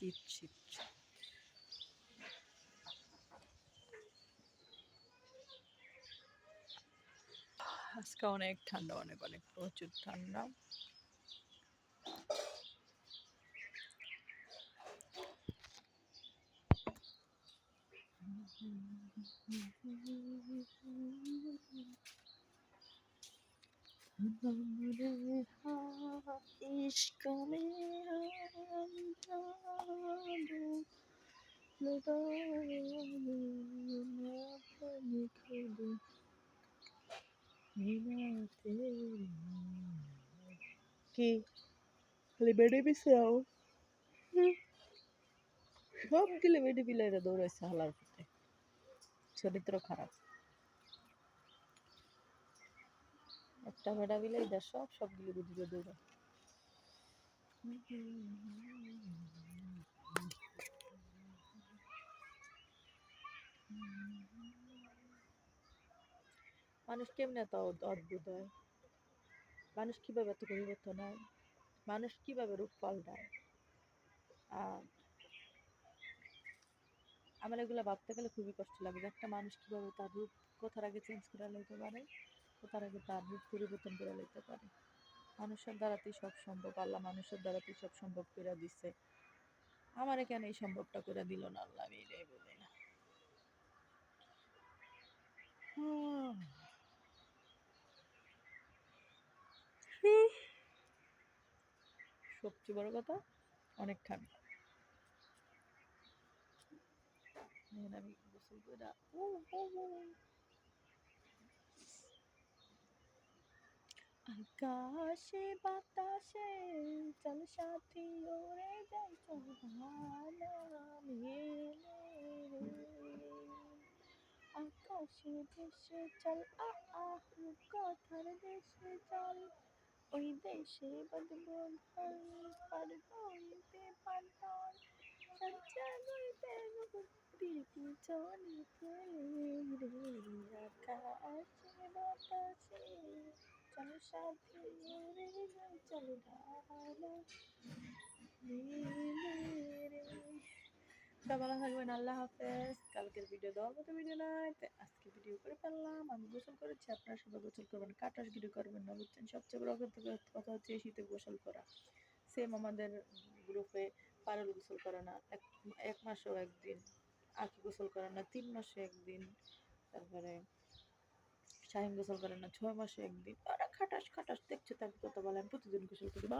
শীত শীত আজকে অনেক ঠান্ডা অনেক অনেক প্রচুর ঠান্ডা। Is coming কি? খালি বেডে পিছাও সব গেলে বেডে বিলাইরা দৌড়াইছে হালার পথে। চরিত্র খারাপ। একটা ভেড়া বিলাই সব সবগুলো বুঝিয়ে দৌড়ায়। মানুষ কেমনে এত অদ্ভুত হয়? মানুষ কীভাবে এত পরিবর্তন হয়? মানুষ কীভাবে রূপ পাল্টায়? আমার এগুলো ভাবতে গেলে খুবই কষ্ট লাগে যে একটা মানুষ কীভাবে তার রূপ কোথার আগে চেঞ্জ করে লইতে পারে, কোথার আগে তার রূপ পরিবর্তন করে লইতে পারে। মানুষের দ্বারাতেই সব সম্ভব, আল্লাহ মানুষের দ্বারাতেই সব সম্ভব করে দিচ্ছে আমার কেন এই সম্ভবটা করে দিল না আল্লাহ? আমি এটাই বলি না। সবচেয়ে বড় কথা অনেক ঠান্ডা আমি আকাশে, বাতাসে চল সাথী ওরে যাই ভালা মেলে আকাশে দেশে চল আহ, কথার দেশে চল। ওই দেশে বাঁধব ঘর পার হইতে পার সজ্জাগুইতে প্রীতি চলে ফেলে আকাশে বাতাসে। চল সাথী রে চল ঢালা সবাই থাকবেন, আল্লাহ হাফেজ। কালকের ভিডিও দেওয়ার মতো ভিডিও আজকে ভিডিও করে ফেললাম, আমি গোসল করেছি, আপনারা সবাই গোসল করবেন, কাটাস ভিডিও করবেন, না বুঝছেন? সবচেয়ে বড় কথা হচ্ছে শীতে গোসল করা। সেম আমাদের গ্রুপে পারুল গোসল করে না, এক এক মাসেও একদিন আঁকি গোসল করে না, তিন মাসে একদিন, তারপরে শাহিন গোসল করে না, ছয় মাসে একদিন। ওরা খাটাস খাটাস, দেখছে তার কথা বলে, আমি প্রতিদিন গোসল করি। বা